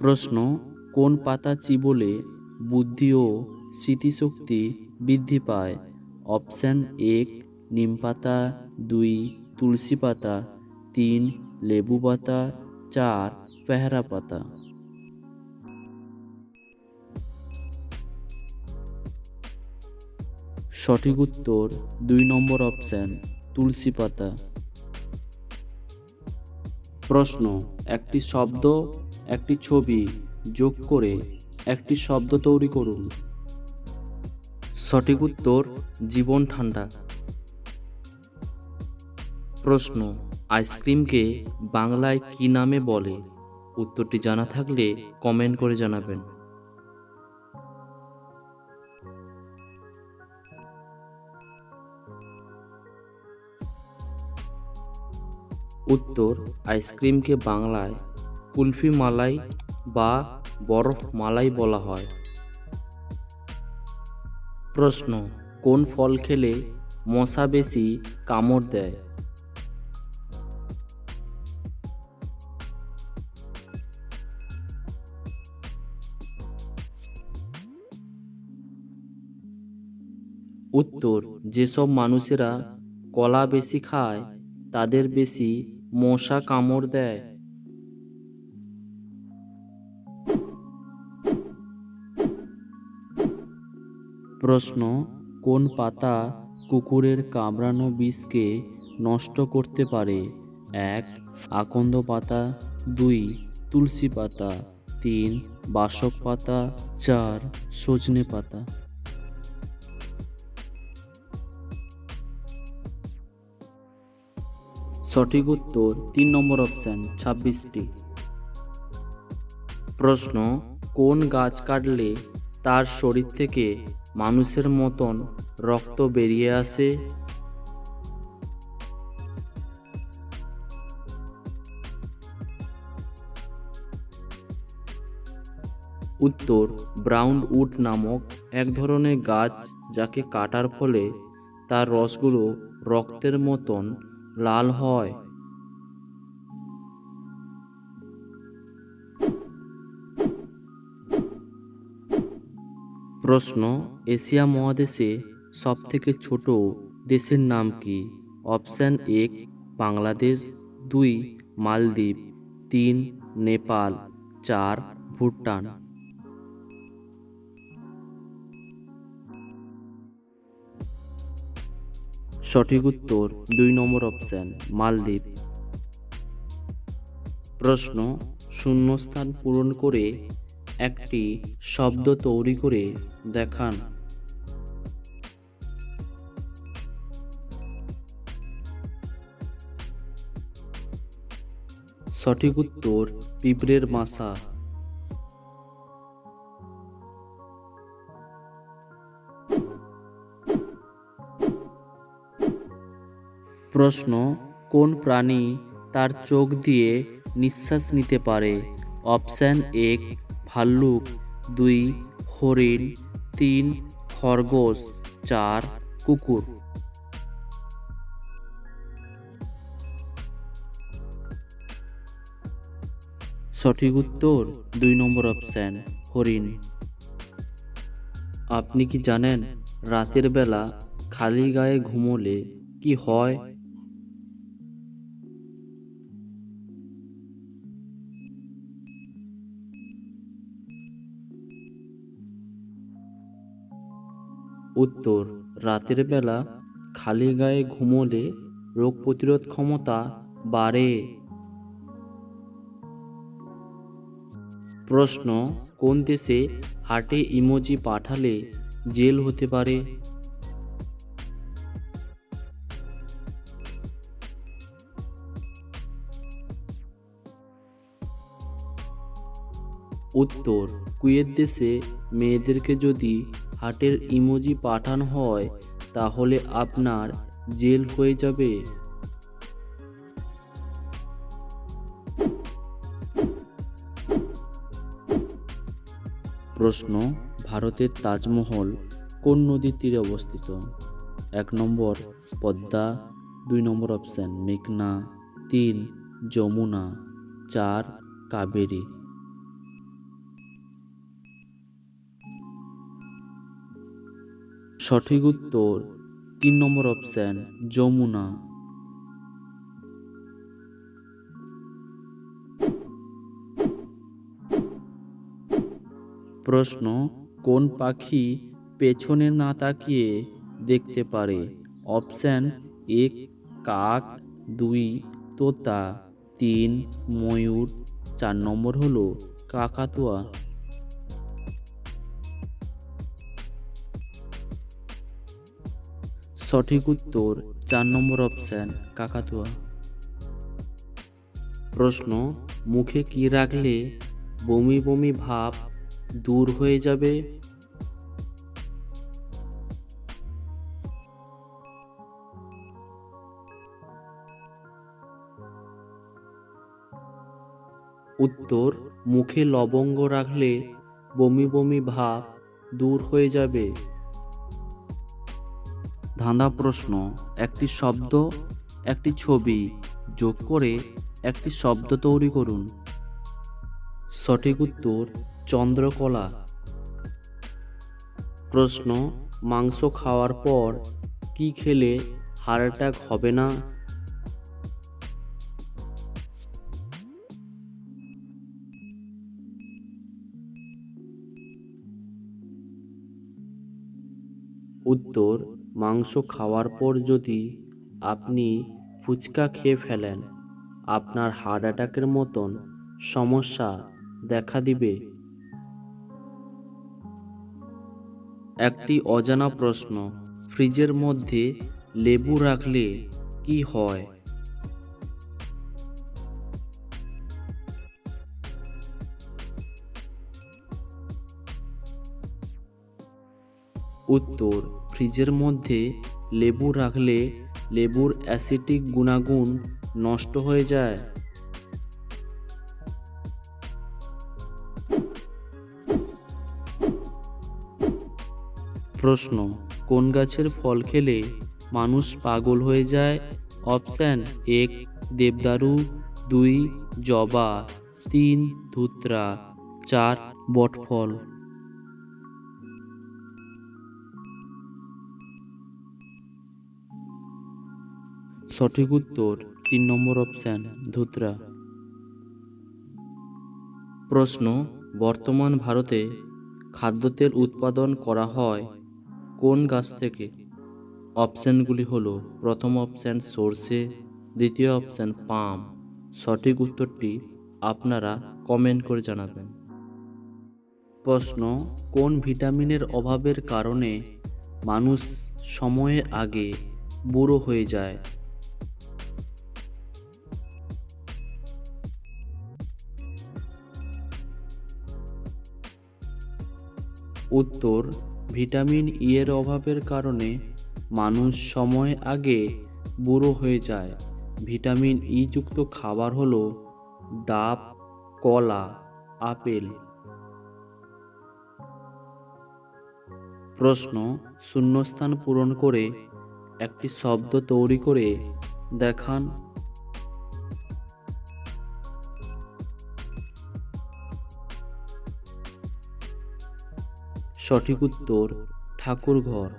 প্রশ্ন, কোন পাতা চিবোলে বুদ্ধি ও স্মৃতিশক্তি বৃদ্ধি পায়? অপশান এক নিম পাতা, দুই, তুলসী পাতা, তিন, লেবু পাতা, চার, পেয়ারা পাতা। সঠিক উত্তর, দুই নম্বর অপশান, তুলসী পাতা। প্রশ্ন, একটি শব্দ একটি ছবি যোগ করে একটি শব্দ তৈরি করুন। সঠিক উত্তর, জীবন ঠান্ডা। প্রশ্ন, আইসক্রিমকে বাংলায় কি নামে বলে? উত্তরটি জানা থাকলে কমেন্ট করে জানাবেন। উত্তর, আইসক্রিমকে বাংলায় কুলফি মালাই বা বরফ মালাই বলা হয়। প্রশ্ন, কোন ফল খেলে মশা বেশি কামড় দেয়? উত্তর, যেসব মানুষেরা কলা বেশি খায়, তাদের বেশি মশা কামড় দেয়। প্রশ্ন, কোন পাতা কুকুরের কামড়ানো বিষকে নষ্ট করতে পারে? এক, আকন্দ পাতা। দুই, তুলসী পাতা। তিন, বাসক পাতা। চার, সজনে পাতা। সঠিক উত্তর তিন নম্বর অপশান, ছাব্বিশটি। প্রশ্ন, কোন গাছ কাটলে তার শরীর থেকে মানুষের মতন রক্ত বেরিয়ে আসে। উত্তর ব্রাউন উড নামক এক ধরনের গাছ যাকে কাটার ফলে তার রসগুলো রক্তের মতন লাল হয়। প্রশ্ন, এশিয়া মহাদেশে সবথেকে ছোট দেশের নাম কি? অপশান এক বাংলাদেশ, দুই, মালদ্বীপ, তিন, নেপাল, চার, ভুটান। সঠিক উত্তর, দুই নম্বর অপশান, মালদ্বীপ। প্রশ্ন, শূন্যস্থান পূরণ করে একটি শব্দ তৈরি করে দেখান। সঠিক উত্তর, পিঁপড়ের মাসা প্রশ্ন, কোন প্রাণী তার চোখ দিয়ে নিঃশ্বাস নিতে পারে? অপশান এক ভাল্লুক, দুই, হরিণ, তিন, খরগোশ, চার, কুকুর। সঠিক উত্তর, দুই নম্বর অপশান, হরিণ। আপনি কি জানেন রাতের বেলা খালি গায়ে ঘুমোলে কি হয়? উত্তর, রাতের বেলা খালি গায়ে ঘুমোলে রোগ প্রতিরোধ ক্ষমতা বাড়ে। প্রশ্ন, কোন দেশে হাটে ইমোজি পাঠালে জেল হতে পারে? উত্তর, কুয়েত দেশে মেয়েদেরকে যদি হার্টের ইমোজি পাঠানো হয়, তাহলে আপনার জেল হয়ে যাবে। প্রশ্ন, ভারতের তাজমহল কোন নদীর তীরে অবস্থিত? এক নম্বর, পদ্মা। দুই নম্বর অপশান মেঘনা। তিন, যমুনা। চার, কাবেরী। সঠিক উত্তর, তিন নম্বর অপশান যমুনা। প্রশ্ন, কোন পাখি পেছনে না তাকিয়ে দেখতে পারে? অপশান এক, কাক, দুই, তোতা, তিন, ময়ূর, চার নম্বর হলো কাকাতুয়া। সঠিক উত্তর চার নম্বর অপশন কাকাতুয়া। প্রশ্ন, মুখে কি রাখলে বমি বমি ভাব দূর হয়ে যাবে? উত্তর, মুখে লবঙ্গ রাখলে বমি বমি ভাব দূর হয়ে যাবে। ধাঁধা প্রশ্ন, একটি শব্দ, একটি ছবি যোগ করে একটি শব্দ তৈরি করুন। সঠিক উত্তর, চন্দ্রকলা। প্রশ্ন, মাংস খাওয়ার পর কি খেলে হার্ট অ্যাটাক হবে না? উত্তর মাংস খাওয়ার পর যদি আপনি ফুচকা খেয়ে ফেলেন, আপনার হার্ট অ্যাটাকের মতন সমস্যা দেখা দিবে। একটি অজানা প্রশ্ন, ফ্রিজের মধ্যে লেবু রাখলে কি হয়? উত্তর ফ্রিজের মধ্যে লেবু রাখলে লেবুর অ্যাসিটিক গুণাগুণ নষ্ট হয়ে যায়। প্রশ্ন, কোন গাছের ফল খেলে মানুষ পাগল হয়ে যায়? অপশান, এক, দেবদারু, দুই, জবা, তিন, ধুত্রা, চার, বটফল। সঠিক উত্তর তিন নম্বর অপশান ধুত্রা। প্রশ্ন, বর্তমান ভারতে খাদ্যতেল উৎপাদন করা হয় কোন গাছ থেকে? অপশানগুলি হল, প্রথম অপশান সর্ষে, দ্বিতীয় অপশান পাম। সঠিক উত্তরটি আপনারা কমেন্ট করে জানাবেন। প্রশ্ন, কোন ভিটামিনের অভাবের কারণে মানুষ সময়ের আগে বুড়ো হয়ে যায়? উত্তর, ভিটামিন ই এর অভাবের কারণে মানুষ সময় আগে বুড়ো হয়ে যায়। ভিটামিন ই যুক্ত খাবার হলো ডাব, কলা, আপেল। প্রশ্ন শূন্যস্থান পূরণ করে একটি শব্দ তৈরি করে দেখান। সঠিক উত্তর ঠাকুর ঘর